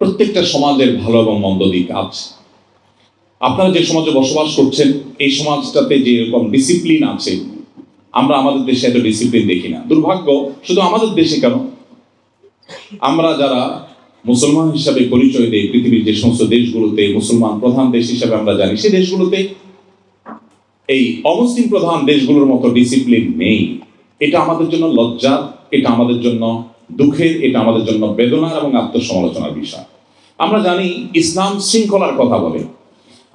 প্রত্যেকটা সমাজের ভালো এবং মন্দ দিক আছে। আপনারা যে সমাজে বসবাস করছেন, এই সমাজটাতে যে এরকম ডিসিপ্লিন আছে, আমরা আমাদের দেশে এত ডিসিপ্লিন দেখি না। দুর্ভাগ্য, শুধু আমাদের দেশে কেন? আমরা যারা মুসলমান হিসাবে পরিচয় দেই, পৃথিবীর যে সমস্ত দেশগুলোতে মুসলমান প্রধান দেশ হিসাবে আমরা জানি সেই দেশগুলোতে এই অমুসলিম প্রধান দেশগুলোর মতো ডিসিপ্লিন নেই। এটা আমাদের জন্য লজ্জা এটা আমাদের জন্য দুঃখের, এটা আমাদের জন্য বেদনার এবং আত্মসমালোচনার বিষয়। আমরা জানি ইসলাম শৃঙ্খলার কথা বলে।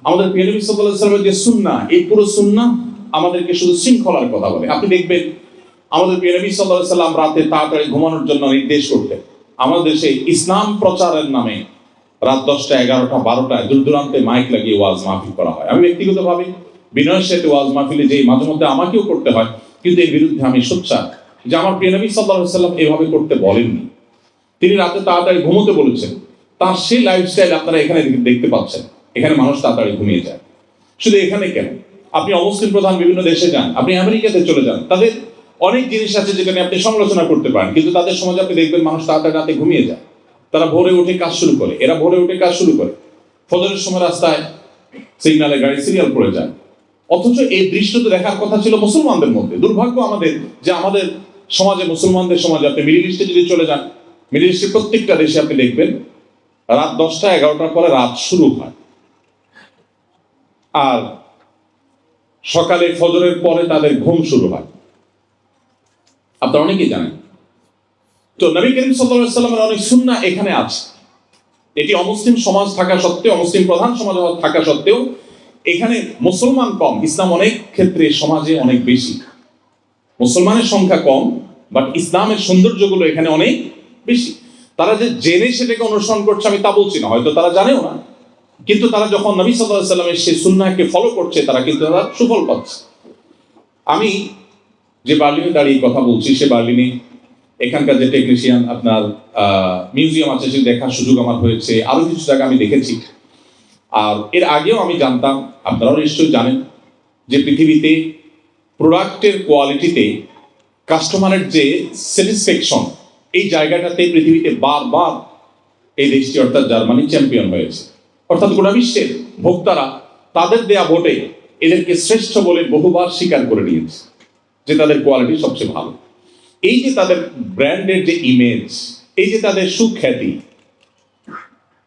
আমাদের ওয়াসাল্লামের যে সুন্নাহ, এই পুরো সুন্নাহ আমাদেরকে শুধু শৃঙ্খলার কথা বলে। আপনি দেখবেন, আমাদের সাল্লাল্লাহু আলাইহি সাল্লাম রাতে তাড়াতাড়ি ঘুমানোর জন্য নির্দেশ করতেন। আমাদের দেশে ইসলাম প্রচারের নামে রাত দশটা এগারোটা, বারোটায় দূর দূরান্তে মাইক লাগিয়ে ওয়াজ মাহফিল করা হয়। আমি ব্যক্তিগতভাবে বিনয়ের সাথে ওয়াজ মাহফিলে যে মাঝে মধ্যে আমাকেও করতে হয়, কিন্তু এর বিরুদ্ধে আমি সোচ্চার যে আমার প্রিয় নবী আলাইহি সাল্লাম এভাবে করতে বলেননি। তিনি রাতে তাড়াতাড়ি ঘুমোতে বলেছেন। তার সেই লাইফস্টাইল আপনারা এখানে দেখতে পাচ্ছেন। এখানে মানুষ তাড়াতাড়ি ঘুমিয়ে যায়। শুধু এখানে কেন? আপনি অমুসলিম প্রধান বিভিন্ন দেশে যান, আপনি আমেরিকাতে চলে যান, তাদের অনেক জিনিস আছে যেখানে আপনি সমালোচনা করতে পারেন, কিন্তু তাদের সমাজে আপনি দেখবেন মানুষ তাড়াতাড়ি রাতে ঘুমিয়ে যায়। তারা ভোরে উঠে কাজ শুরু করে, এরা ভোরে উঠে কাজ শুরু করে। ফজরের সময় রাস্তায় সিগনালে গাড়ি, সিরিয়াল পড়ে যায়। অথচ এই দৃশ্য তো দেখার কথা ছিল মুসলমানদের মধ্যে। দুর্ভাগ্য আমাদের যে আমাদের সমাজে, মুসলমানদের সমাজে আপনি মিডিল ইস্টে যদি চলে যান মিডিল ইস্টের প্রত্যেকটা দেশে আপনি দেখবেন রাত দশটা, এগারোটার পরে রাত শুরু হয়। আর সকালে ফজরের পরে তাদের ঘুম শুরু হয়। আপনারা অনেকেই জানেন। তো নবী করিম সাল্লামের অনেক সুন্নাহ এখানে আছে। এটি অমুসলিম সমাজ থাকা সত্ত্বেও, অমুসলিম প্রধান সমাজ থাকা সত্ত্বেও, এখানে মুসলমান কম, ইসলাম অনেক ক্ষেত্রে সমাজে অনেক বেশি। মুসলমানের সংখ্যা কম বাট ইসলামের সৌন্দর্যগুলো এখানে অনেক বেশি। তারা যে জেনে সেটাকে অনুসরণ করছে আমি তা বলছি না, হয়তো তারা জানেও না। কিন্তু তারা যখন নবী সাল্লাহ সাল্লামের সেই সুন্নাহকে ফলো করছে, তারা কিন্তু তারা সুফল পাচ্ছে। আমি যে বার্লিনে দাঁড়িয়ে কথা বলছি, সে বার্লিনে এখানকার যে টেকনিশিয়ান আপনার মিউজিয়াম আছে সে দেখার সুযোগ আমার হয়েছে। আরও কিছু জায়গা আমি দেখেছি। আর এর আগেও আমি জানতাম, আপনারাও নিশ্চয়ই জানেন, যে পৃথিবীতে প্রোডাক্টের কোয়ালিটিতে কাস্টমারের যে স্যাটিসফ্যাকশন এই জায়গাটাতে পৃথিবীতে বারবার এই দেশটি অর্থাৎ জার্মানি চ্যাম্পিয়ন হয়েছে। অর্থাৎ গোটা বিশ্বের ভোক্তারা তাদের দেয়া ভোটে এদেরকে শ্রেষ্ঠ বলে বহুবার স্বীকার করে নিয়েছে যে তাদের কোয়ালিটি সবচেয়ে ভালো। এই যে তাদের ব্র্যান্ডের যে ইমেজ এই যে তাদের সুখ্যাতি,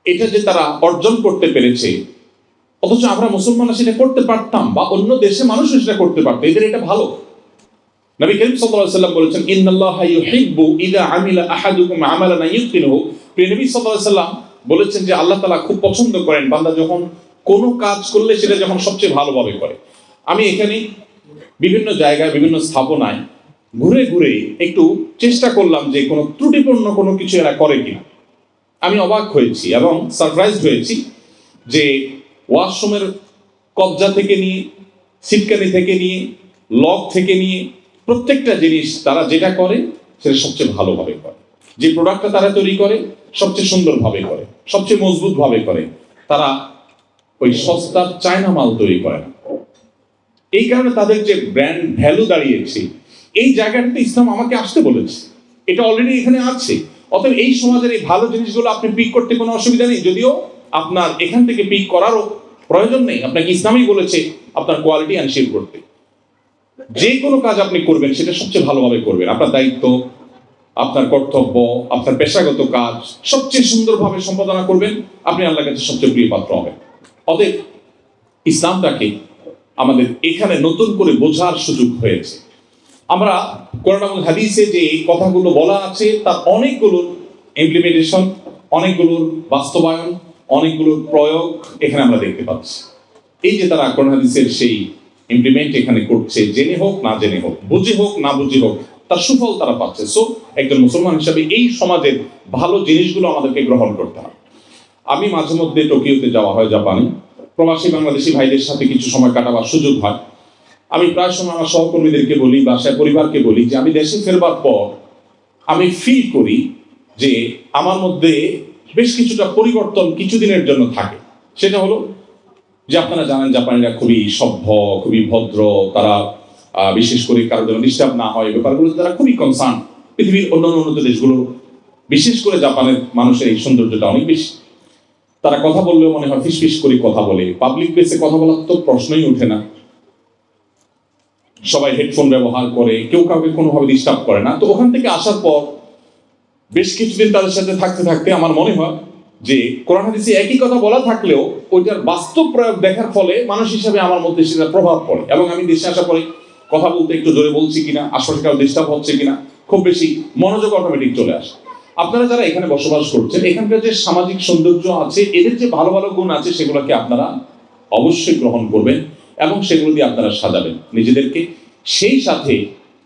এটা যে তারা অর্জন করতে পেরেছে, অথচ আমরা মুসলমানরা সেটা করতে পারতাম বা অন্য দেশে মানুষও সেটা করতে পারতো, এদের এটা ভালো। নবী করিম সাল্লাল্লাহু সাল্লাম বলেছেন, ইন্নাল্লাহা ইউহিব্বু ইযা আমিলা আহাদুকুম আমালান ইউকিনুহু। প্রিয় নবী সাল্লাল্লাহু সাল্লাম বলেছেন যে, আল্লাহ তাআলা খুব পছন্দ করেন বান্দা যখন কোনো কাজ করলে সেটা যখন সবচেয়ে ভালোভাবে করে। আমি এখানে বিভিন্ন জায়গায়, বিভিন্ন স্থাপনায় ঘুরে ঘুরে একটু চেষ্টা করলাম যে কোনো ত্রুটিপূর্ণ কোনো কিছু এরা করে কিনা। আমি অবাক হয়েছি এবং সারপ্রাইজড হয়েছি যে ওয়াশরুমের কবজা থেকে নিয়ে সিটকানি থেকে নিয়ে, লক থেকে নিয়ে প্রত্যেকটা জিনিস তারা যেটা করে, সেটা সবচেয়ে ভালোভাবে করে। যে প্রোডাক্টটা তারা তৈরি করে, সবচেয়ে সুন্দরভাবে করে, সবচেয়ে মজবুতভাবে করে। তারা ওই সস্তার চায়না মাল তৈরি করে এই কারণে তাদের যে ব্র্যান্ড ভ্যালু দাঁড়িয়েছে, এই জায়গাটাতে ইসলাম আমাকে আসতে বলেছে। এটা অলরেডি এখানে আছে। অতএব এই সমাজের এই ভালো জিনিসগুলো আপনি পিক করতে কোনো অসুবিধা নেই। যদিও আপনার এখান থেকে পিক করারও প্রয়োজন নেই। আপনাকে ইসলামই বলেছে আপনার কোয়ালিটি এনশিওর করতে। যে কোনো কাজ আপনি করবেন, সেটা সবচেয়ে ভালোভাবে করবেন। আপনার দায়িত্ব, আপনার কর্তব্য, আপনার পেশাগত কাজ সবচেয়ে সুন্দরভাবে সম্পাদনা করবেন। আপনি আল্লাহর কাছে সবচেয়ে প্রিয় পাত্র হবেন। অতএব ইসলামটাকে আমাদের এখানে নতুন করে বোঝার সুযোগ হয়েছে। আমরা কোরআন হাদিসে যে এই কথাগুলো বলা আছে, তার অনেকগুলোর ইমপ্লিমেন্টেশন অনেকগুলোর বাস্তবায়ন অনেকগুলোর প্রয়োগ এখানে আমরা দেখতে পাচ্ছি। এই যে তারা কোরআন হাদিসের সেই ইমপ্লিমেন্ট এখানে করছে, জেনে হোক, না জেনে হোক, বুঝে হোক, না বুঝে হোক, তার সুফল তারা পাচ্ছে। সো একজন মুসলমান হিসাবে এই সমাজের ভালো জিনিসগুলো আমাদেরকে গ্রহণ করতে হবে। আমি মাঝে মধ্যে টোকিওতে যাওয়া হয় জাপানে। প্রবাসী বাংলাদেশি ভাইদের সাথে কিছু সময় কাটাবার সুযোগ হয়। আমি প্রায় সময় আমার সহকর্মীদেরকে বলি বাসায় পরিবারকে বলি যে, আমি দেশে ফেরবার পর আমি ফিল করি যে, আমার মধ্যে বেশ কিছুটা পরিবর্তন কিছুদিনের জন্য থাকে। সেটা হলো যে আপনারা জানেন জাপানিরা খুবই সভ্য, খুবই ভদ্র, তারা বিশেষ করে কারও যেন ডিস্টার্ব না হয় ব্যাপারগুলো তারা খুবই কনসার্ন পৃথিবীর অন্যান্য উন্নত দেশগুলো, বিশেষ করে জাপানের মানুষের এই সৌন্দর্যটা অনেক বেশি। তারা কথা বললেও মনে হয় ফিসফিস করে কথা বলে। পাবলিক প্লেসে কথা বলার তো প্রশ্নই ওঠে না। সবাই হেডফোন ব্যবহার করে, কেউ কাউকে কোনোভাবে ডিস্টার্ব করে না। তো ওখান থেকে আসার পর বেশ কিছুদিন তাদের সাথে থাকতে থাকতে আমার মনে হয় যে কোরআন হাদিসে একই কথা বলা থাকলেও ওইটার বাস্তব প্রয়োগ দেখার ফলে মানুষ হিসাবে আমার মধ্যে সেটা প্রভাব পড়ে এবং আমি দেশে আসার পরে কথা বলতে একটু জোরে বলছি কিনা আশপাশে কারও ডিস্টার্ব হচ্ছে কিনা, খুব বেশি মনোযোগ অটোমেটিক চলে আসে। আপনারা যারা এখানে বসবাস করছেন, এখানকার যে সামাজিক সৌন্দর্য আছে, এদের যে ভালো ভালো গুণ আছে, সেগুলোকে আপনারা অবশ্যই গ্রহণ করবেন এবং সেগুলো দিয়ে আপনারা সাজাবেন নিজেদেরকে। সেই সাথে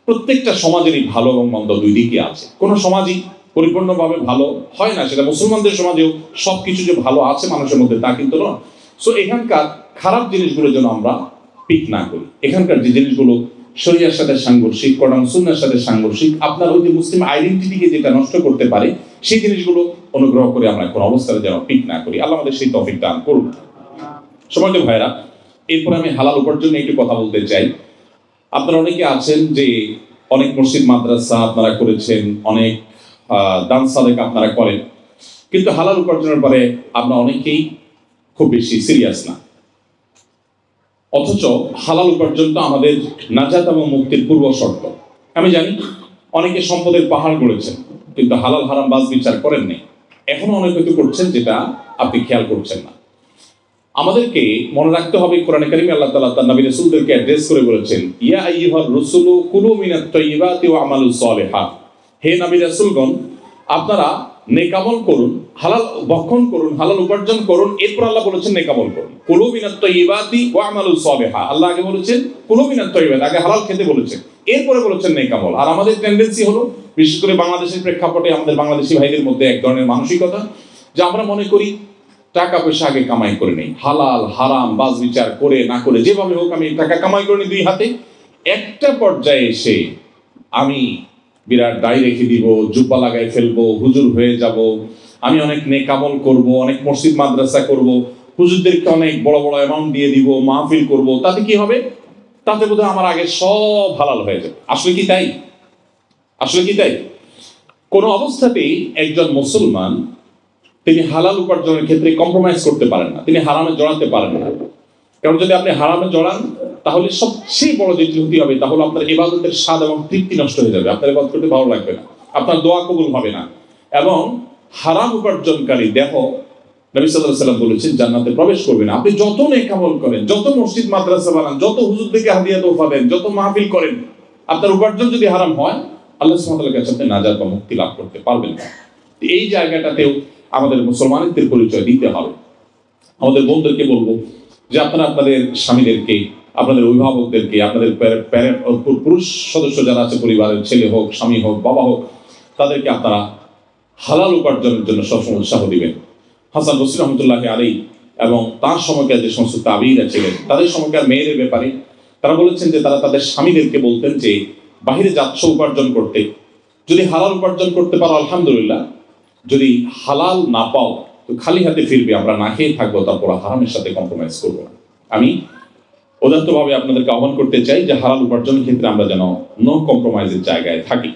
প্রত্যেকটা সমাজেরই ভালো এবং মন্দ দুই দিকই আছে। কোনো সমাজই পরিপূর্ণভাবে ভালো হয় না, সেটা মুসলমানদের সমাজেও সব কিছু যে ভালো আছে মানুষের মধ্যে তা কিন্তু নয়। সো এখানকার খারাপ জিনিসগুলো যেন আমরা পিক না করি। এখানকার যে জিনিসগুলো শরিয়ার সাথে সাংঘর্ষিক, কোরআন, সুন্নার সাথে সাংঘর্ষিক, আপনার ওই যে মুসলিম আইডেন্টিটিকে যেটা নষ্ট করতে পারে, সেই জিনিসগুলো অনুগ্রহ করে আমরা কোনো অবস্থায় যেন পিক না করি। আল্লাহ আমাদের সেই তফিক দান করুন। সময় ভাইরা এরপর আমি হালাল উপার্জন একটু কথা বলতে চাই। আপনারা অনেকে আছেন যে অনেক মসজিদ, মাদ্রাসা আপনারা করেছেন, অনেক দান সাদেক আপনারা করেন। কিন্তু হালাল উপার্জনের পরে আমরা অনেকেই খুব বেশি সিরিয়াস না। অথচ হালাল উপার্জন তো আমাদের নাজাত এবং মুক্তির পূর্ব শর্ত। আমি জানি, অনেকে সম্পদের পাহাড় গড়েছেন, কিন্তু হালাল হারাম বাজ বিচার করেননি এখনও অনেক হয়তো করছেন, যেটা আপনি খেয়াল করছেন না। আমাদেরকে মনে রাখতে হবে, কোরআন কারিমে আল্লাহ তাআলা তার নবী রাসূলদেরকে অ্যাড্রেস করে বলেছেন, ইয়া আইয়ুহার রাসূলু কুলু মিনাত তাইয়্যিবাতি ওয়া আমালুস সালিহাত। হে নবী রাসূলগণ, আপনারা নেকামল করুন, হালাল ভক্ষণ করুন, হালাল উপার্জন করুন, এরপর আল্লাহ বলেছেন নেকামল করুন। কুলু মিনাত তাইয়্যিবাতি ওয়া আমালুস সালিহা। আল্লাহ আগে বলেছেন, কুলু মিনাত তাইয়্যিবাত আগে হালাল খেতে বলেছেন। এরপরে বলেছেন নেকামল। আর আমাদের টেন্ডেন্সি হলো, বিশেষ করে বাংলাদেশের প্রেক্ষাপটে আমাদের বাংলাদেশি ভাইদের মধ্যে এক ধরনের মানসিকতা, যে আমরা মনে করি টাকা পয়সা আগে কামাই করে নেই। হালাল, হারাম, বাজ বিচার করে, না করে, যেভাবে হোক আমি টাকা কামাই করে নিই দুই হাতে। একটা পর্যায়ে এসে আমি বিরাট দায় রেখে দিব, জুব্বা লাগাই ফেলব, হুজুর হয়ে যাব। আমি অনেক নেকামল করব, অনেক মসজিদ, মাদ্রাসা করব। হুজুরদেরকে অনেক বড় বড় অ্যামাউন্ট দিয়ে দিব, মাহফিল করব। তাতে কি হবে? তাতে বোধহয় আমার আগে সব হালাল হয়ে যাবে। আসলে কি তাই? আসলে কি তাই? কোনো অবস্থাতেই একজন মুসলমান, তিনি হালাল উপার্জনের ক্ষেত্রে কম্প্রোমাইজ করতে পারেন না, তিনি হারামে জড়াতে পারেন না। কারণ যদি আপনি হারামে জড়ান তাহলে সবচেয়ে বড় যে ত্রুটি হবে তাহলে আপনার ইবাদতের স্বাদ এবং তৃপ্তি নষ্ট হয়ে যাবে। আপনার ইবাদত করতে ভালো লাগবে না। আপনার দোয়া কবুল হবে না। এবং হারাম উপার্জনকারী দেহ নবী সাল্লাল্লাহু সাল্লাম বলেছেন, জান্নাতে প্রবেশ করবে না। আপনি যত নেকামল করেন, যত মসজিদ, মাদ্রাসা বানান, যত হুজুর থেকে হাদিয়া তোফা দেন, যত মাহফিল করেন, আপনার উপার্জন যদি হারাম হয়, আল্লাহ সুবহানাহু কাছে আপনি নাজাত বা মুক্তি লাভ করতে পারবেন না। এই জায়গাটাতেও আমাদের মুসলমানদের পরিচয় দিতে হবে। আমাদের বোনদেরকে বলব যে আপনারা আপনাদের স্বামীদেরকে আপনাদের অভিভাবকদেরকে, আপনাদের পুরুষ সদস্য যারা আছে, পরিবারের ছেলে হোক, স্বামী হোক, বাবা হোক, তাদেরকে আপনারা হালাল উপার্জনের জন্য সবসময় উৎসাহ দিবেন। হাসান বসির রহমতুল্লাহ আলী এবং তার সময়কার যে সমস্ত তাবিরা ছিলেন তাদের সময়কার মেয়েদের ব্যাপারে তারা বলেছেন যে তারা তাদের স্বামীদেরকে বলতেন যে, বাহিরে যাচ্ছ উপার্জন করতে। যদি হালাল উপার্জন করতে পারো, আলহামদুলিল্লাহ। যদি হালাল না পাও, তো খালি হাতে ফিরবে, আমরা না খেয়ে থাকব, তারপর হারামের সাথে কম্প্রোমাইজ করব না। আমি উদাত্তভাবে আপনাদেরকে আহ্বান করতে চাই যে হালাল উপার্জনের ক্ষেত্রে আমরা যেন নো কম্প্রোমাইজের জায়গায় থাকি।